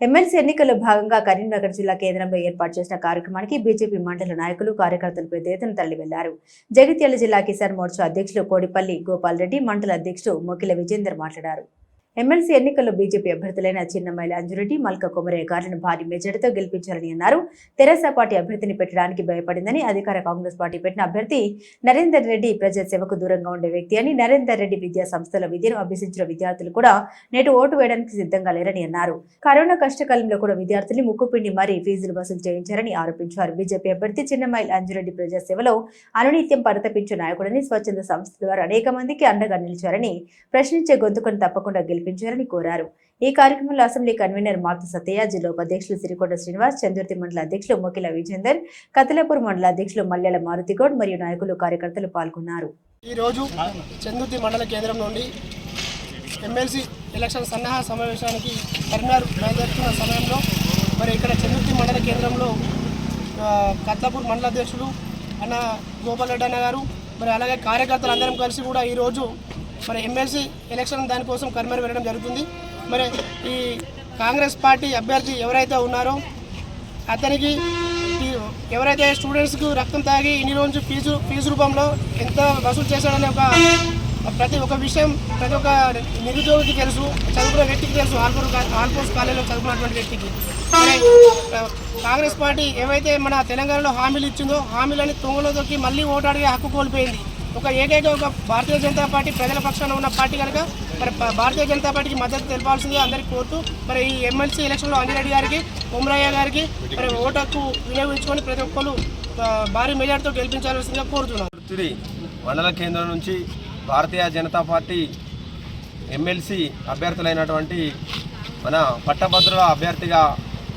MLC ఎన్నికల్లో భాగంగా కరీంనగర్ జిల్లా కేంద్రంలో ఏర్పాటు చేసిన కార్యక్రమానికి బీజేపీ మండల నాయకులు కార్యకర్తలు పెద్ద ఎత్తున తరలి వెళ్ళారు. జగిత్యాల జిల్లా కిసాన్ మోర్చా అధ్యక్షులు కోడిపల్లి గోపాల్ రెడ్డి మండల అధ్యక్షుడు మొకిల విజేందర్ మాట్లాడారు. ఎమ్మెల్సీ ఎన్నికల్లో బీజేపీ అభ్యర్థులైన చిన్నమైల అంజురెడ్డి మల్క కొమరయ్య గారిని భారీ మెజార్టీతో గెలిపించాలని అన్నారు. తెరాస పార్టీ అభ్యర్థిని పెట్టడానికి భయపడిందని అధికార కాంగ్రెస్ పార్టీ పెట్టిన అభ్యర్థి నరేందర్ రెడ్డి ప్రజాసేవకు దూరంగా ఉండే వ్యక్తి అని నరేందర్ రెడ్డి విద్యా సంస్థల విద్యను అభ్యసించిన విద్యార్థులు కూడా నేటి ఓటు వేయడానికి సిద్ధంగా లేరని అన్నారు. కరోనా కష్టకాలంలో కూడా విద్యార్థుల్ని ముక్కుపిండి మరీ ఫీజులు వసూలు చేయించారని ఆరోపించారు. బీజేపీ అభ్యర్థి చిన్నమైల్ అంజురెడ్డి ప్రజాసేవలో అనునిత్యం పరితపించే నాయకుడని స్వచ్ఛంద సంస్థ ద్వారా అనేక మందికి అండగా నిలిచారని ప్రశ్నించే గొంతుకను తప్పకుండా గెలిపించారని కోరారు. ఈ కార్యక్రమంలో అసెంబ్లీ కన్వీనర్ మాత సతయ్య జిల్లా ఉపాధ్యక్షులు సిరికొండ శ్రీనివాస్ చందుర్తి మండల అధ్యక్షులు మొకిల విజేందర్ కతలాపూర్ మండల అధ్యక్షులు మల్లెల మారుతిగౌడ్ మరియు నాయకులు కార్యకర్తలు పాల్గొన్నారు. ఈరోజు చందుర్తి మండల కేంద్రం నుండి ఎమ్మెల్సీ ఎలక్షన్ సన్నాహ సమావేశానికి కరీంనగర్ బయలుదేరుతున్న సమయంలో మరి ఇక్కడ చందుర్తి మండల కేంద్రంలో కత్లాపూర్ మండల అధ్యక్షులు అన్న గోపాల్ రెడ్డి అన్న గారు మరి అలాగే కార్యకర్తలు అందరం కలిసి కూడా ఈరోజు మరి ఎమ్మెల్సీ ఎలక్షన్ దానికోసం కరీంనగర్ వెళ్ళడం జరుగుతుంది. మరి ఈ కాంగ్రెస్ పార్టీ అభ్యర్థి ఎవరైతే ఉన్నారో అతనికి ఈ ఎవరైతే స్టూడెంట్స్కు రక్తం తాగి ఇన్ని రోజు ఫీజు ఫీజు రూపంలో ఎంత వసూలు చేశాడనే ఒక ప్రతి ఒక్క విషయం ప్రతి ఒక్క నిరుద్యోగికి తెలుసు చదువుకున్న వ్యక్తికి తెలుసు ఆల్పూర్ ఆల్పూర్స్ కాలేజీలో చదువుకున్నటువంటి వ్యక్తికి. కాంగ్రెస్ పార్టీ ఏవైతే మన తెలంగాణలో హామీలు ఇచ్చిందో హామీలని తొంగలో దొక్కి మళ్ళీ ఓటాడిగే హక్కు కోల్పోయింది. ఒక ఏకైక ఒక భారతీయ జనతా పార్టీ ప్రజల పక్షాన ఉన్న పార్టీ కనుక మరి భారతీయ జనతా పార్టీకి మద్దతు తెలపాల్సిందిగా అందరికీ కోరుతూ మరి ఈ ఎమ్మెల్సీ ఎలక్షన్లో అంజిరెడ్డి గారికి కొమరయ్య గారికి మరి ఓటు హక్కు వినియోగించుకొని ప్రతి ఒక్కరు భారీ మెజార్టీతో గెలిపించాల్సిందిగా కోరుతున్నాను మండల కేంద్రం నుంచి భారతీయ జనతా పార్టీ ఎమ్మెల్సీ అభ్యర్థులైనటువంటి మన పట్టభద్రుల అభ్యర్థిగా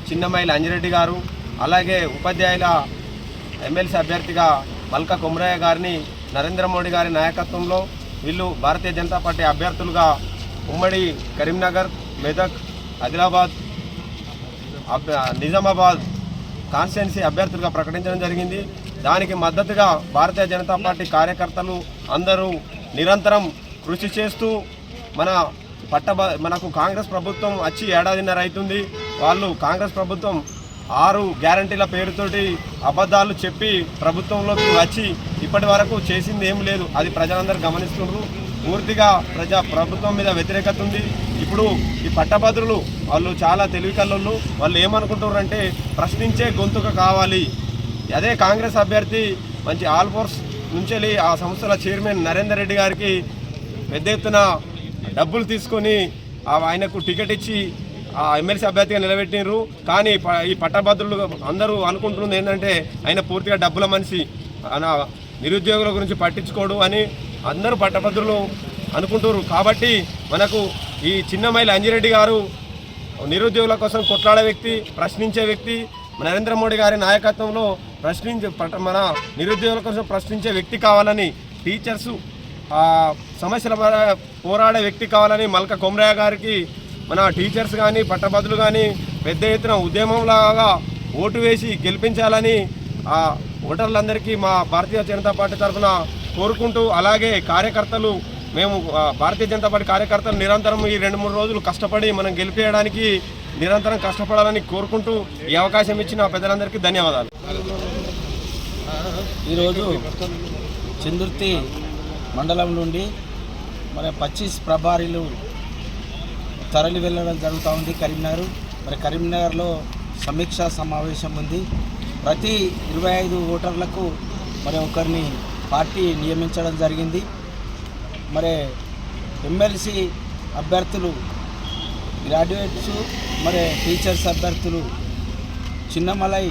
చిన్నమైల అంజిరెడ్డి గారు అలాగే ఉపాధ్యాయుల ఎమ్మెల్సీ అభ్యర్థిగా మల్కా కొమరయ్య గారిని నరేంద్ర మోడీ గారి నాయకత్వంలో వీళ్ళు భారతీయ జనతా పార్టీ అభ్యర్థులుగా ఉమ్మడి కరీంనగర్ మెదక్ ఆదిలాబాద్ నిజామాబాద్ కాన్స్టిట్యున్సీ అభ్యర్థులుగా ప్రకటించడం జరిగింది. దానికి మద్దతుగా భారతీయ జనతా పార్టీ కార్యకర్తలు అందరూ నిరంతరం కృషి చేస్తూ మన పట్టబ మనకు కాంగ్రెస్ ప్రభుత్వం వచ్చి ఏడాదిన్నర అవుతుంది. వాళ్ళు కాంగ్రెస్ ప్రభుత్వం ఆరు గ్యారంటీల పేరుతోటి అబద్ధాలు చెప్పి ప్రభుత్వంలోకి వచ్చి ఇప్పటి వరకు చేసింది ఏం లేదు. అది ప్రజలందరూ గమనిస్తున్నారు పూర్తిగా ప్రజా ప్రభుత్వం మీద వ్యతిరేకత ఉంది. ఇప్పుడు ఈ పట్టభద్రులు వాళ్ళు చాలా తెలివి కల్లోళ్ళు వాళ్ళు ఏమనుకుంటున్నారంటే ప్రశ్నించే గొంతుక కావాలి. అదే కాంగ్రెస్ అభ్యర్థి మంచి ఆల్ ఫోర్స్ నుంచి ఆ సంస్థల చైర్మన్ నరేందర్ రెడ్డి గారికి పెద్ద ఎత్తున డబ్బులు తీసుకొని ఆ ఆయనకు టికెట్ ఇచ్చి ఆ ఎమ్మెల్సీ అభ్యర్థిగా నిలబెట్టినారు కానీ ప- ఈ పట్టభద్రులు అందరూ అనుకుంటున్నది ఏంటంటే ఆయన పూర్తిగా డబ్బుల మనిషి. నిరుద్యోగుల గురించి పట్టించుకోడు అని అందరూ పట్టభద్రులు అనుకుంటున్నారు. కాబట్టి మనకు ఈ చిన్నమైల అంజిరెడ్డి గారు నిరుద్యోగుల కోసం కొట్లాడే వ్యక్తి ప్రశ్నించే వ్యక్తి నరేంద్ర మోడీ గారి నాయకత్వంలో ప్రశ్నించే పట- మన నిరుద్యోగుల కోసం ప్రశ్నించే వ్యక్తి కావాలని టీచర్స్ సమస్యల పోరాడే వ్యక్తి కావాలని మల్క కొమరయ్య గారికి మన టీచర్స్ కానీ పట్టభద్రులు కానీ పెద్ద ఎత్తున ఉద్యమంలాగా ఓటు వేసి గెలిపించాలని ఓటర్లందరికీ మా భారతీయ జనతా పార్టీ తరఫున కోరుకుంటూ అలాగే కార్యకర్తలు మేము భారతీయ జనతా పార్టీ కార్యకర్తలు నిరంతరం ఈ రెండు మూడు రోజులు కష్టపడి మనం గెలిపేయడానికి నిరంతరం కష్టపడాలని కోరుకుంటూ ఈ అవకాశం ఇచ్చిన పెద్దలందరికీ ధన్యవాదాలు. ఈరోజు చందుర్తి మండలం నుండి మరి పచ్చీస్ ప్రభారీలు తరలి వెళ్ళడం జరుగుతూ ఉంది కరీంనగర్. మరి కరీంనగర్లో సమీక్షా సమావేశం ఉంది. ప్రతి ఇరవై ఐదు ఓటర్లకు మరి ఒకరిని పార్టీ నియమించడం జరిగింది. మరి ఎమ్మెల్సీ అభ్యర్థులు గ్రాడ్యుయేట్స్ మరి టీచర్స్ అభ్యర్థులు చిన్నమలై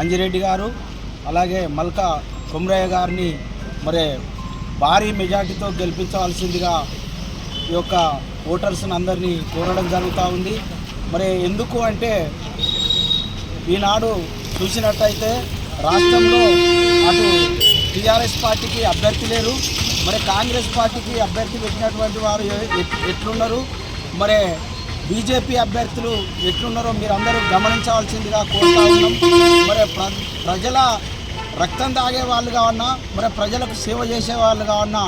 అంజిరెడ్డి గారు అలాగే మల్కా కుమ్రయ్య గారిని మరి భారీ మెజార్టీతో గెలిపించవలసిందిగా ఈ యొక్క ఓటర్స్ని అందరినీ కోరడం జరుగుతూ ఉంది. మరి ఎందుకు అంటే ఈనాడు చూసినట్టయితే రాష్ట్రంలో అటు టీఆర్ఎస్ పార్టీకి అభ్యర్థి లేరు. మరి కాంగ్రెస్ పార్టీకి అభ్యర్థి పెట్టినటువంటి వారు ఎట్లున్నారు? మరి బీజేపీ అభ్యర్థులు ఎట్లున్నారో మీరు అందరూ గమనించవలసిందిగా కోరుతా ఉన్నాం. మరి ప్ర ప్రజల రక్తం తాగే వాళ్ళుగా ఉన్నా మరి ప్రజలకు సేవ చేసే వాళ్ళుగా ఉన్నా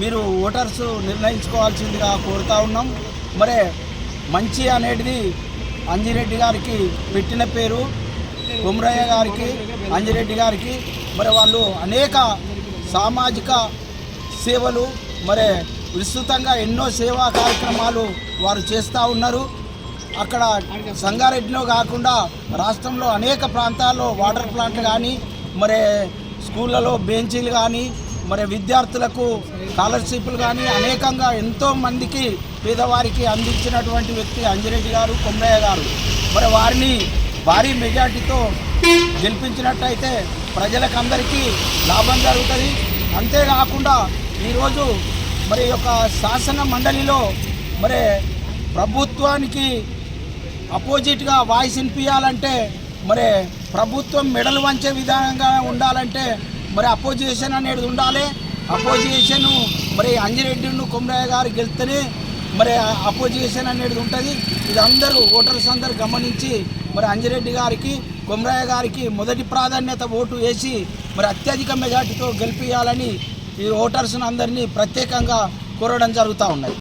మీరు ఓటర్స్ నిర్ణయించుకోవాల్సిందిగా కోరుతా ఉన్నాం. మరి మంచి అనేది అంజిరెడ్డి గారికి పెట్టిన పేరు. కుమరయ్య గారికి అంజిరెడ్డి గారికి మరి వాళ్ళు అనేక సామాజిక సేవలు మరి విస్తృతంగా ఎన్నో సేవా కార్యక్రమాలు వారు చేస్తూ ఉన్నారు. అక్కడ సంగారెడ్డిలో కాకుండా రాష్ట్రంలో అనేక ప్రాంతాల్లో వాటర్ ప్లాంట్లు కానీ మరి స్కూళ్ళలో బెంచీలు కానీ మరి విద్యార్థులకు స్కాలర్షిప్లు కానీ అనేకంగా ఎంతో మందికి పేదవారికి అందించినటువంటి వ్యక్తి అంజిరెడ్డి గారు కొమ్మయ్య గారు. మరి వారిని భారీ మెజార్టీతో గెలిపించినట్టయితే ప్రజలకందరికీ లాభం జరుగుతుంది. అంతేకాకుండా ఈరోజు మరి యొక్క శాసన మండలిలో మరి ప్రభుత్వానికి అపోజిట్గా వాయిస్ వినిపించాలంటే మరి ప్రభుత్వం మెడలు వంచే విధంగా ఉండాలంటే మరి అపోజిషన్ అనేది ఉండాలి. అపోజిషన్ మరి అంజిరెడ్డిను కుమరయ్య గారు గెలిస్తేనే మరి అపోజిషన్ అనేది ఉంటుంది. ఇది అందరూ ఓటర్స్ అందరూ గమనించి మరి అంజిరెడ్డి గారికి కుమరయ్య గారికి మొదటి ప్రాధాన్యత ఓటు వేసి మరి అత్యధిక మెజార్టీతో గెలిపించాలని ఈ ఓటర్స్ని అందరినీ ప్రత్యేకంగా కోరడం జరుగుతూ ఉన్నది.